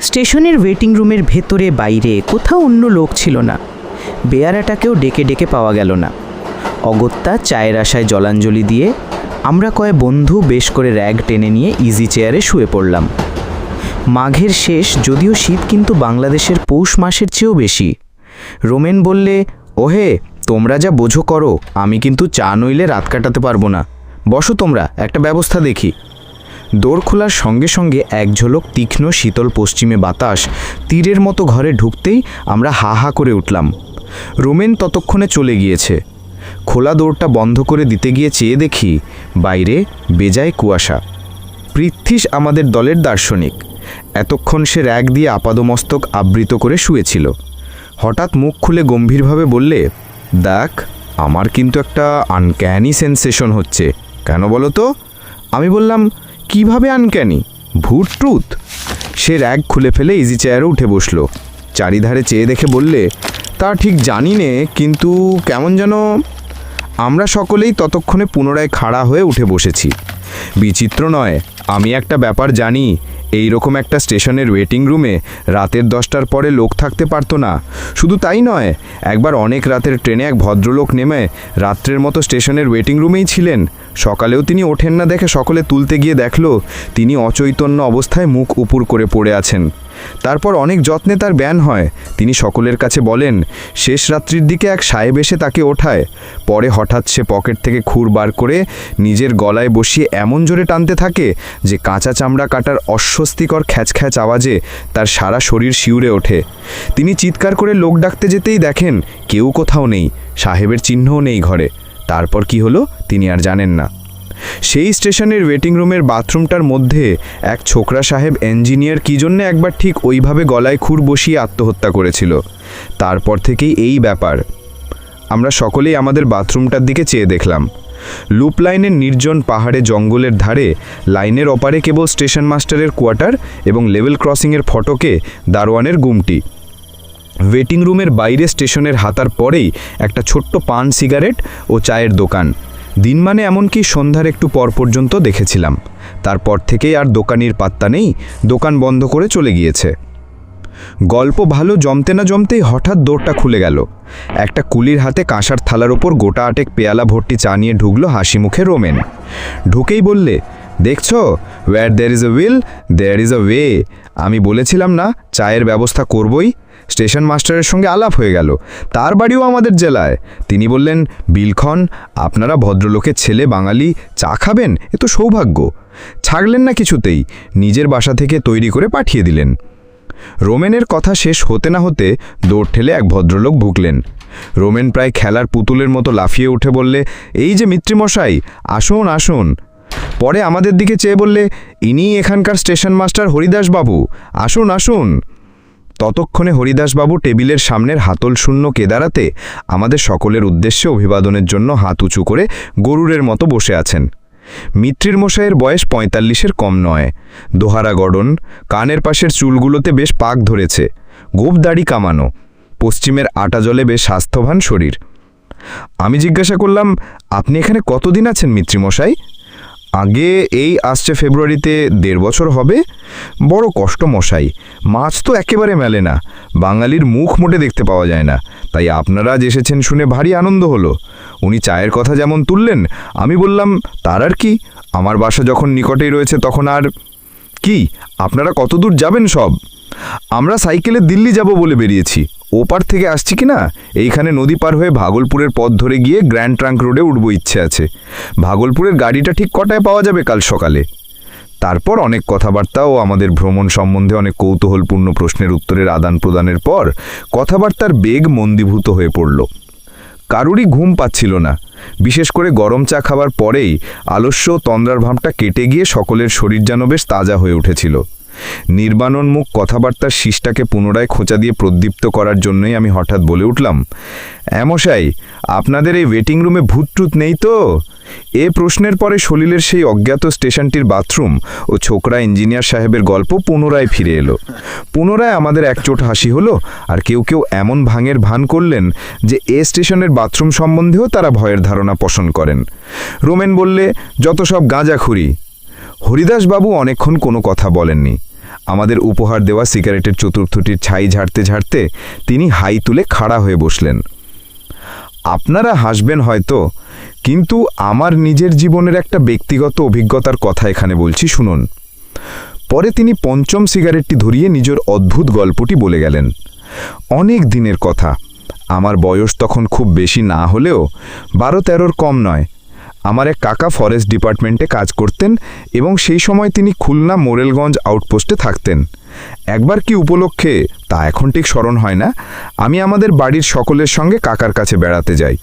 স্টেশনের ওয়েটিং রুমের ভেতরে বাইরে কোথাও অন্য লোক ছিল না। বেয়ারাটাকেও ডেকে ডেকে পাওয়া গেল না। অগত্যা চায়ের আশায় জলাঞ্জলি দিয়ে আমরা কয় বন্ধু বেশ করে র্যাগ টেনে নিয়ে ইজি চেয়ারে শুয়ে পড়লাম। মাঘের শেষ, যদিও শীত কিন্তু বাংলাদেশের পৌষ মাসের চেয়েও বেশি। রোমেন বললে, ওহে, তোমরা যা বোঝো করো, আমি কিন্তু চা নইলে রাত কাটাতে পারব না। বসো তোমরা, একটা ব্যবস্থা দেখি। দোর খোলার সঙ্গে সঙ্গে এক ঝলক তীক্ষ্ণ শীতল পশ্চিমে বাতাস তীরের মতো ঘরে ঢুকতেই আমরা হা হা করে উঠলাম। রোমেন ততক্ষণে চলে গিয়েছে। খোলা দৌড়টা বন্ধ করে দিতে গিয়ে চেয়ে দেখি, বাইরে বেজায় কুয়াশা। পৃথ্বীশ আমাদের দলের দার্শনিক। এতক্ষণ সে র্যাগ দিয়ে আপাদমস্তক আবৃত করে শুয়েছিল। হঠাৎ মুখ খুলে গম্ভীরভাবে বললে, দেখ, আমার কিন্তু একটা আনক্যানি সেন্সেশন হচ্ছে। কেন বলো তো? আমি বললাম, কীভাবে আনক্যানি ভূত ট্রুথ সে র্যাগ খুলে ফেলে ইজি চেয়ারে উঠে বসল। চারিধারে চেয়ে দেখে বললে, তা ঠিক জানি নে, কিন্তু কেমন যেন? আমরা সকলেই ততক্ষণে পুনরায় খাড়া হয়ে উঠে বসেছি। বিচিত্র নয়, আমি একটা ব্যাপার জানি এই রকম একটা স্টেশনের ওয়েটিং রুমে রাতের দশটার পরে লোক থাকতে পারতো না। শুধু তাই নয়, একবার অনেক রাতের ট্রেনে এক ভদ্রলোক নেমে রাত্রের মতো স্টেশনের ওয়েটিং রুমেই ছিলেন। সকালেও তিনি ওঠেন না দেখে সকলে তুলতে গিয়ে দেখল তিনি অচৈতন্য অবস্থায় মুখ উপুর করে পড়ে আছেন। তারপর অনেক যত্নে তার ব্যান হয়। তিনি সকলের কাছে বলেন, শেষ রাত্রির দিকে এক সাহেব এসে তাকে ওঠায়। পরে হঠাৎ সে পকেট থেকে খুর বার করে নিজের গলায় বসিয়ে এমন জোরে টানতে থাকে যে কাঁচা চামড়া কাটার অস্বস্তিকর খ্যাচ খ্যাচ আওয়াজে তার সারা শরীর শিউরে ওঠে। তিনি চিৎকার করে লোক ডাকতে যেতেই দেখেন কেউ কোথাও নেই। সাহেবের চিহ্নও নেই ঘরে। তারপর কি হলো? তিনি আর জানেন না। সেই স্টেশনের ওয়েটিং রুমের বাথরুমটার মধ্যে এক ছোকরা সাহেব ইঞ্জিনিয়ার কী জন্যে একবার ঠিক ওইভাবে গলায় খুর বসিয়ে আত্মহত্যা করেছিল? তারপর থেকেই এই ব্যাপার। আমরা সকলেই আমাদের বাথরুমটার দিকে চেয়ে দেখলাম। লুপ লাইনের নির্জন পাহাড়ে জঙ্গলের ধারে লাইনের অপারে কেবল স্টেশন মাস্টারের কোয়ার্টার এবং লেভেল ক্রসিংয়ের ফটকে দারোয়ানের গুমটি। ওয়েটিং রুমের বাইরে স্টেশনের হাতার পরেই একটা ছোট্ট পান সিগারেট ও চায়ের দোকান। দিন মানে এমনকি সন্ধ্যার একটু পর পর্যন্ত দেখেছিলাম। তারপর থেকেই আর দোকানির পাত্তা নেই, দোকান বন্ধ করে চলে গিয়েছে। গল্প ভালো জমতে না জমতেই হঠাৎ দৌড়টা খুলে গেল। একটা কুলির হাতে কাঁসার থালার ওপর গোটা আটেক পেয়ালা ভর্তি চা নিয়ে ঢুকলো হাসি মুখে রোমেন। ঢুকেই বললে, দেখছ where there is a will there is a way আমি বলেছিলাম, না, চায়ের ব্যবস্থা করবই। স্টেশন মাস্টারের সঙ্গে আলাপ হয়ে গেল। তার বাড়িও আমাদের জেলায়। তিনি বললেন, বিলক্ষণ, আপনারা ভদ্রলোকের ছেলে বাঙালি চা খাবেন? এ তো সৌভাগ্য। ছাগলেন না কিছুতেই। নিজের বাসা থেকে তৈরি করে পাঠিয়ে দিলেন। রোমেনের কথা শেষ হতে না হতে দৌড় ঠেলে এক ভদ্রলোক ভুকলেন রোমেন প্রায় খেলার পুতুলের মতো লাফিয়ে উঠে বললে, এই যে মিত্রিমশাই, আসুন আসুন। পরে আমাদের দিকে চেয়ে বললে ইনি এখানকার স্টেশন মাস্টার হরিদাস বাবু আসুন আসুন। ততক্ষণে হরিদাসবাবু টেবিলের সামনের হাতল শূন্য কেদারাতে আমাদের সকলের উদ্দেশ্যে অভিবাদনের জন্য হাত উঁচু করে গরুরের মতো বসে আছেন। মিত্রির মশাইয়ের বয়স পঁয়তাল্লিশের কম নয়। দোহারা গড়ন, কানের পাশের চুলগুলোতে বেশ পাক ধরেছে। গোপ দাড়ি কামানো। পশ্চিমের আটা জলে বেশ স্বাস্থ্যবান শরীর। আমি জিজ্ঞাসা করলাম, আপনি এখানে কতদিন আছেন মিত্রিমশাই? আগে এই আসছে ফেব্রুয়ারিতে, দেড় বছর হবে। বড় কষ্ট মশাই, মাছ তো একেবারে মেলে না। বাঙালির মুখ মোটে দেখতে পাওয়া যায় না। তাই আপনারা আজ এসেছেন শুনে ভারী আনন্দ হলো। উনি চায়ের কথা যেমন তুললেন, আমি বললাম, তার আর কি? আমার বাসা যখন নিকটেই রয়েছে তখন আর কি? আপনারা কত দূর যাবেন সব? আমরা সাইকেলে দিল্লি যাব বলে বেরিয়েছি। ওপার থেকে আসছি কি না? এইখানে নদী পার হয়ে ভাগলপুরের পথ ধরে গিয়ে গ্র্যান্ড ট্রাঙ্ক রোডে উঠবো ইচ্ছে আছে। ভাগলপুরের গাড়িটা ঠিক কটায় পাওয়া যাবে কাল সকালে? তারপর অনেক কথাবার্তা ও আমাদের ভ্রমণ সম্বন্ধে অনেক কৌতূহলপূর্ণ প্রশ্নের উত্তরের আদান প্রদানের পর কথাবার্তার বেগ মন্দীভূত হয়ে পড়ল। কারুরই ঘুম পাচ্ছিল না। বিশেষ করে গরম চা খাবার পরেই আলস্য তন্দ্রার ভাবটা কেটে গিয়ে সকলের শরীর যেন বেশ তাজা হয়ে উঠেছিল। নির্বাণোন্মুখ কথাবার্তার শীষটাকে পুনরায় খোঁচা দিয়ে প্রদীপ্ত করার জন্যই আমি হঠাৎ বলে উঠলাম এমশাই আপনাদের এই ওয়েটিং রুমে ভূত টুত নেই তো? এ প্রশ্নের পরে সলিলের সেই অজ্ঞাত স্টেশনটির বাথরুম ও ছোকরা ইঞ্জিনিয়ার সাহেবের গল্প পুনরায় ফিরে এলো। পুনরায় আমাদের একচোট হাসি হলো, আর কেউ কেউ এমন ভাঙের ভান করলেন যে এ স্টেশনের বাথরুম সম্বন্ধেও তারা ভয়ের ধারণা পোষণ করেন। রোমেন বললে, যত সব গাঁজাখুরি হরিদাসবাবু অনেকক্ষণ কোনো কথা বলেননি। আমাদের উপহার দেওয়া সিগারেটের চতুর্থটির ছাই ঝাড়তে ঝাড়তে তিনি হাই তুলে খাড়া হয়ে বসলেন। আপনারা হাসবেন হয়তো, কিন্তু আমার নিজের জীবনের একটা ব্যক্তিগত অভিজ্ঞতার কথা এখানে বলছি, শুনুন। পরে তিনি পঞ্চম সিগারেটটি ধরিয়ে নিজের অদ্ভুত গল্পটি বলে গেলেন। অনেক দিনের কথা। আমার বয়স তখন খুব বেশি না হলেও বারো তেরোর কম নয়। আমার এক কাকা ফরেস্ট ডিপার্টমেন্টে কাজ করতেন এবং সেই সময় তিনি খুলনা মোরেলগঞ্জ আউটপোস্টে থাকতেন। একবার কি উপলক্ষে, তা এখন ঠিক স্মরণ হয় না, আমি আমাদের বাড়ির সকলের সঙ্গে কাকার কাছে বেড়াতে যাই।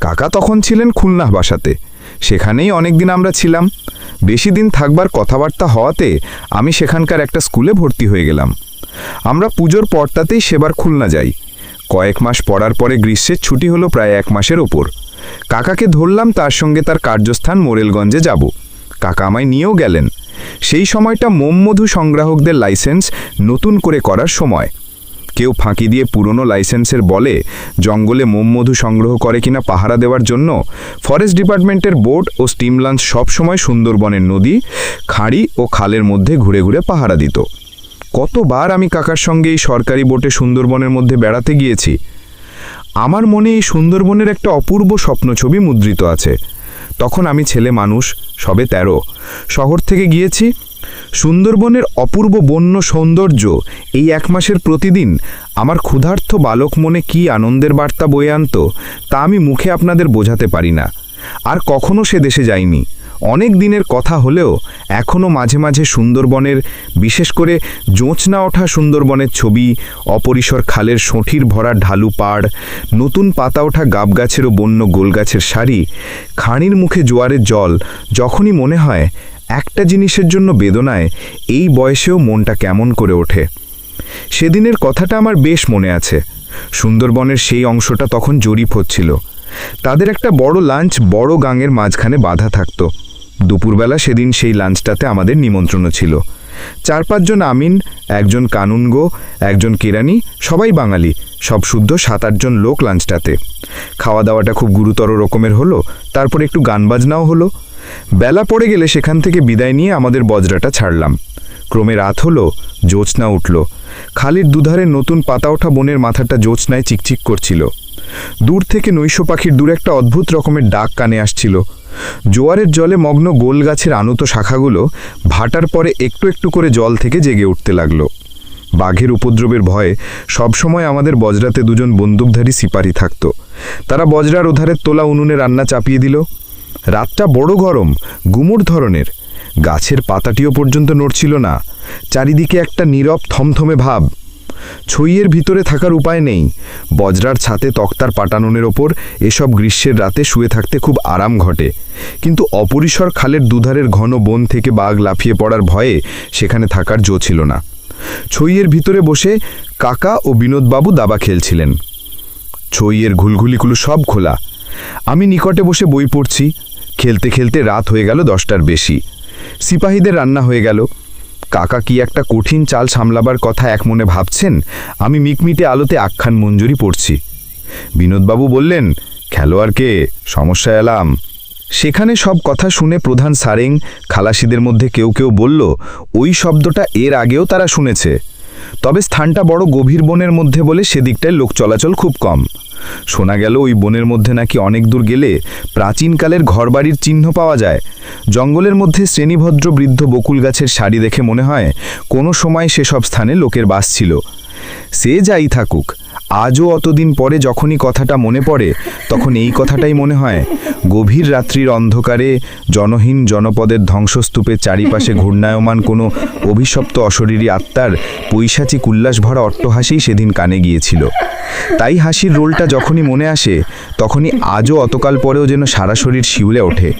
কাকা তখন ছিলেন খুলনা বাসাতে সেখানেই অনেকদিন আমরা ছিলাম। বেশি দিন থাকবার কথাবার্তা হওয়াতে আমি সেখানকার একটা স্কুলে ভর্তি হয়ে গেলাম। আমরা পুজোর পরটাতেই সেবার খুলনা যাই। কয়েক মাস পড়ার পরে গ্রীষ্মের ছুটি হলো প্রায় এক মাসের ওপর। কাকাকে ধরলাম তার সঙ্গে তার কার্যস্থান মোরেলগঞ্জে যাব। কাকা আমায় নিয়েও গেলেন। সেই সময়টা মোমমধু সংগ্রাহকদের লাইসেন্স নতুন করে করার সময়। কেউ ফাঁকি দিয়ে পুরনো লাইসেন্সের বলে জঙ্গলে মোমমধু সংগ্রহ করে কিনা পাহারা দেওয়ার জন্য ফরেস্ট ডিপার্টমেন্টের বোট ও স্টিম লঞ্চ সবসময় সুন্দরবনের নদী, খাঁড়ি ও খালের মধ্যে ঘুরে ঘুরে পাহারা দিত। কতবার আমি কাকার সঙ্গে এই সরকারি বোটে সুন্দরবনের মধ্যে বেড়াতে গিয়েছি? আমার মনে এই সুন্দরবনের একটা অপূর্ব স্বপ্ন ছবি মুদ্রিত আছে। তখন আমি ছেলে মানুষ, সবে তেরো। শহর থেকে গিয়েছি। সুন্দরবনের অপূর্ব বন্য সৌন্দর্য এই এক মাসের প্রতিদিন আমার ক্ষুধার্থ বালক মনে কি আনন্দের বার্তা বয়ে আনত, তা আমি মুখে আপনাদের বোঝাতে পারি না। আর কখনো সে দেশে যাইনি অনেক দিনের কথা হলেও এখনও মাঝে মাঝে সুন্দরবনের, বিশেষ করে জোঁচনা ওঠা সুন্দরবনের ছবি, অপরিসর খালের সঁঠির ভরা ঢালু পাড়, নতুন পাতা ওঠা গাবগাছের ও বন্য গোলগাছের সারি, খাঁড়ির মুখে জোয়ারের জল, যখনই মনে হয় একটা জিনিসের জন্য বেদনায়, এই বয়সেও মনটা কেমন করে ওঠে। সেদিনের কথাটা আমার বেশ মনে আছে। সুন্দরবনের সেই অংশটা তখন জরিপ হচ্ছিল। তাদের একটা বড় লাঞ্চ বড় গাঙের মাঝখানে বাধা থাকতো। দুপুরবেলা সেদিন সেই লাঞ্চটাতে আমাদের নিমন্ত্রণ ছিল। চার পাঁচজন আমিন, একজন কানুনগো, একজন কেরানি, সবাই বাঙালি, সব শুদ্ধ সাত আটজন লোক লাঞ্চটাতে। খাওয়া দাওয়াটা খুব গুরুতর রকমের হলো, তারপর একটু গান বাজনাও হলো। বেলা পড়ে গেলে সেখান থেকে বিদায় নিয়ে আমাদের বজরাটা ছাড়লাম। ক্রমে রাত হলো, জ্যোৎস্না উঠল। খালির দুধারে নতুন পাতা ওঠা বনের মাথাটা জ্যোৎস্নায় চিকচিক করছিল। দূর থেকে নৈশ পাখির দূর একটা অদ্ভুত রকমের ডাক কানে আসছিল। জোয়ারের জলে মগ্ন গোল গাছের আনুত শাখাগুলো ভাটার পরে একটু একটু করে জল থেকে জেগে উঠতে লাগল। বাঘের উপদ্রবের ভয়ে সবসময় আমাদের বজরাতে দুজন বন্দুকধারী সিপারি থাকত। তারা বজরার ওধারের তোলা উনুনে রান্না চাপিয়ে দিল। রাতটা বড় গরম গুমুর ধরনের। গাছের পাতাটিও পর্যন্ত নড়ছিল না। চারিদিকে একটা নীরব থমথমে ভাব। ছইয়ের ভিতরে থাকার উপায় নেই। বজরার ছাতে তক্তার পাটানোনের ওপর এসব গ্রীষ্মের রাতে শুয়ে থাকতে খুব আরাম ঘটে। কিন্তু অপরিসর খালের দুধারের ঘন বন থেকে বাঘ লাফিয়ে পড়ার ভয়ে সেখানে থাকার জো ছিল না। ছইয়ের ভিতরে বসে কাকা ও বিনোদবাবু দাবা খেলছিলেন। ছইয়ের ঘুলঘুলিগুলো সব খোলা। আমি নিকটে বসে বই পড়ছি। খেলতে খেলতে রাত হয়ে গেল দশটার বেশি। সিপাহীদের রান্না হয়ে গেল। কাকা কি একটা কঠিন চাল সামলাবার কথা এক মনে ভাবছেন? আমি মিকমিটে আলোতে আখ্যান মঞ্জুরি পড়ছি। বিনোদবাবু বললেন, খেলোয়াড়কে সমস্যা এলাম। সেখানে সব কথা শুনে প্রধান সারেং খালাসিদের মধ্যে কেউ কেউ বলল, ওই শব্দটা এর আগেও তারা শুনেছে। তবে স্থানটা বড় গভীর বনের মধ্যে বলে সেদিকটায় লোক চলাচল খুব কম। শোনা গেল ওই বনের মধ্যে নাকি অনেক দূর গেলে প্রাচীনকালের ঘরবাড়ির চিহ্ন পাওয়া যায়। জঙ্গলের মধ্যে শ্রেণীভদ্র বৃদ্ধ বকুল গাছের শাড়ি দেখে মনে হয় কোনো সময় সেসব স্থানে লোকের বাস ছিল। সে যাই থাকুক, আজও অতদিন পরে যখনই কথাটা মনে পড়ে, তখন এই কথাটাই মনে হয়, গভীর রাত্রির অন্ধকারে জনহীন জনপদের ধ্বংসস্তূপের চারিপাশে ঘূর্ণায়মান কোনো অভিশপ্ত অশরীরী আত্মার পৈশাচিক উল্লাস ভরা অট্টহাসিই সেদিন কানে গিয়েছিল। তাই হাসির রোলটা যখনই মনে আসে, তখনই আজও অতকাল পরেও যেন সারা শরীর শিউলে ওঠে।